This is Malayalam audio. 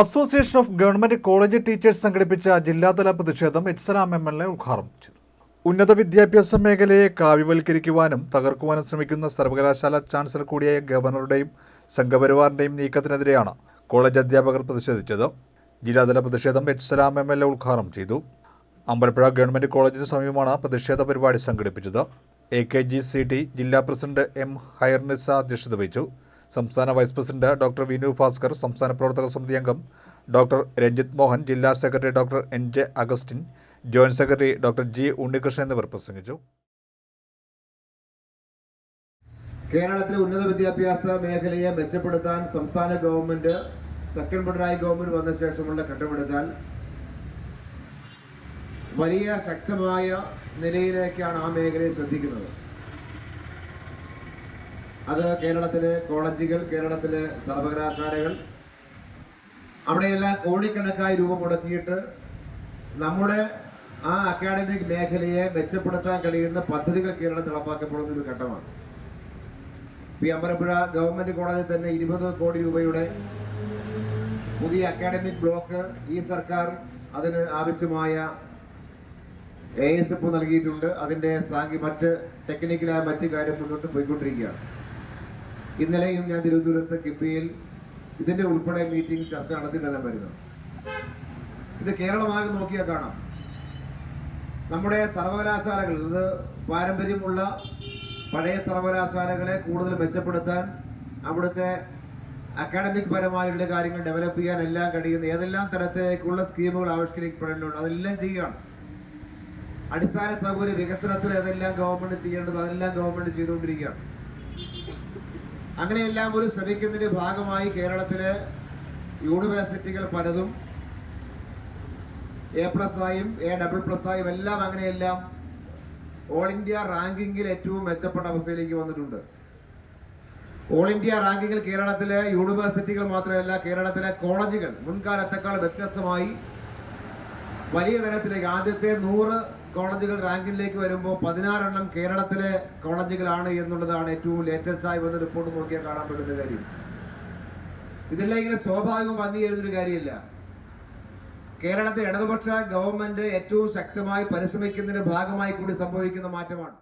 Association of government college teachers സംഘടിപ്പിച്ച ജില്ലാതല പ്രതിഷേധം എച്ച്സലാം എം എൽ എ ഉദ്ഘാടനം ചെയ്തു. ഉന്നത വിദ്യാഭ്യാസ മേഖലയെ കാവ്യവൽക്കരിക്കുവാനും തകർക്കുവാനും ശ്രമിക്കുന്ന സർവകലാശാല ചാൻസലർ കൂടിയായ ഗവർണറുടെയും സംഘപരിവാറിന്റെയും നീക്കത്തിനെതിരെയാണ് കോളേജ് അധ്യാപകർ പ്രതിഷേധിച്ചത്. ജില്ലാതല പ്രതിഷേധം എച്ച്സലാം എം എൽ എ ഉദ്ഘാടനം ചെയ്തു. അമ്പലപ്പുഴ ഗവൺമെന്റ് കോളേജിന് സമീപമാണ് പ്രതിഷേധ പരിപാടി സംഘടിപ്പിച്ചത്. A K G C T ജില്ലാ പ്രസിഡന്റ് എം ഹൈർനിസ അധ്യക്ഷത വഹിച്ചു. സംസ്ഥാന vice president doctor Vinu Bhaskar സംസ്ഥാന പ്രവർത്തക സമിതി അംഗം ഡോക്ടർ രഞ്ജിത് മോഹൻ ജില്ലാ secretary doctor N J Augustine joint secretary doctor G Unnikrishnan എന്നിവർ പ്രസംഗിച്ചു. കേരളത്തിലെ ഉന്നത വിദ്യാഭ്യാസ മേഖലയെ മെച്ചപ്പെടുത്താൻ സംസ്ഥാന ഗവൺമെന്റ് സെക്കൻഡ് പിണറായി ഗവൺമെന്റ് വന്ന ശേഷമുള്ള ഘട്ടമെടുത്താൽ വലിയ ശക്തമായ നിലയിലേക്കാണ് ആ മേഖലയെ ശ്രദ്ധിക്കുന്നത്. അത് കേരളത്തിലെ കോളേജുകൾ കേരളത്തിലെ സർവകലാശാലകൾ അവിടെയെല്ലാം കോടിക്കണക്കായി രൂപ മുടക്കിയിട്ട് നമ്മുടെ ആ അക്കാഡമിക് മേഖലയെ മെച്ചപ്പെടുത്താൻ കഴിയുന്ന പദ്ധതികൾ കേരളത്തിൽ നടപ്പാക്കപ്പെടുന്ന ഒരു ഘട്ടമാണ്. പി അമ്പലപ്പുഴ ഗവൺമെന്റ് കോളേജിൽ തന്നെ ഇരുപത് കോടി രൂപയുടെ പുതിയ അക്കാഡമിക് ബ്ലോക്ക് ഈ സർക്കാർ അതിന് ആവശ്യമായ എ എസ് എഫ് നൽകിയിട്ടുണ്ട്. അതിന്റെ സാങ്കി മറ്റ് ടെക്നിക്കലായ മറ്റു കാര്യം മുന്നോട്ട് പോയിക്കൊണ്ടിരിക്കുകയാണ്. ഇന്നലെയും ഞാൻ തിരുവനന്തപുരത്ത് കിഫ്ബിയിൽ ഇതിന്റെ ഉൾപ്പെടെ മീറ്റിംഗ് ചർച്ച നടത്തിയിട്ടാണ് വരുന്നത് ഇത് കേരളമാകെ നോക്കിയാൽ കാണാം. നമ്മുടെ സർവകലാശാലകൾ ഇത് പാരമ്പര്യമുള്ള പഴയ സർവകലാശാലകളെ കൂടുതൽ മെച്ചപ്പെടുത്താൻ അവിടുത്തെ അക്കാഡമിക് പരമായുള്ള കാര്യങ്ങൾ ഡെവലപ്പ് ചെയ്യാൻ എല്ലാം കഴിയുന്ന ഏതെല്ലാം തരത്തിലേക്കുള്ള സ്കീമുകൾ ആവിഷ്കരിക്കപ്പെടേണ്ടതുണ്ട് അതെല്ലാം ചെയ്യുകയാണ്. അടിസ്ഥാന സൗകര്യ വികസനത്തിൽ ഏതെല്ലാം ഗവൺമെന്റ് ചെയ്യേണ്ടത് അതെല്ലാം ഗവൺമെന്റ് ചെയ്തുകൊണ്ടിരിക്കുകയാണ്. അങ്ങനെയെല്ലാം ഒരു ശ്രമിക്കുന്നതിന്റെ ഭാഗമായി കേരളത്തിലെ യൂണിവേഴ്സിറ്റികൾ പലതും എ പ്ലസ് ആയും എ ഡബിൾ പ്ലസ് ആയും എല്ലാം അങ്ങനെയെല്ലാം ഓൾ ഇന്ത്യ റാങ്കിങ്ങിൽ ഏറ്റവും മെച്ചപ്പെട്ട അവസ്ഥയിലേക്ക് വന്നിട്ടുണ്ട്. ഓൾ ഇന്ത്യ റാങ്കിങ്ങിൽ കേരളത്തിലെ യൂണിവേഴ്സിറ്റികൾ മാത്രമല്ല കേരളത്തിലെ കോളേജുകൾ മുൻകാലത്തെക്കാൾ വ്യത്യസ്തമായി വലിയ തരത്തിലേക്ക് ആദ്യത്തെ നൂറ് കോളേജുകൾ റാങ്കിലേക്ക് വരുമ്പോൾ പതിനാറെണ്ണം കേരളത്തിലെ കോളേജുകളാണ് എന്നുള്ളതാണ് ഏറ്റവും ലേറ്റസ്റ്റ് ആയി വന്ന റിപ്പോർട്ട് നോക്കിയാൽ കാണാൻ പറ്റുന്ന കാര്യം. ഇതെല്ലാം ഇങ്ങനെ സ്വാഭാവികം വന്നു ചേരുന്നൊരു കാര്യമില്ല. കേരളത്തെ ഇടതുപക്ഷ ഗവൺമെന്റ് ഏറ്റവും ശക്തമായി പരിശ്രമിക്കുന്നതിന്റെ ഭാഗമായി കൂടി സംഭവിക്കുന്ന മാറ്റമാണ്.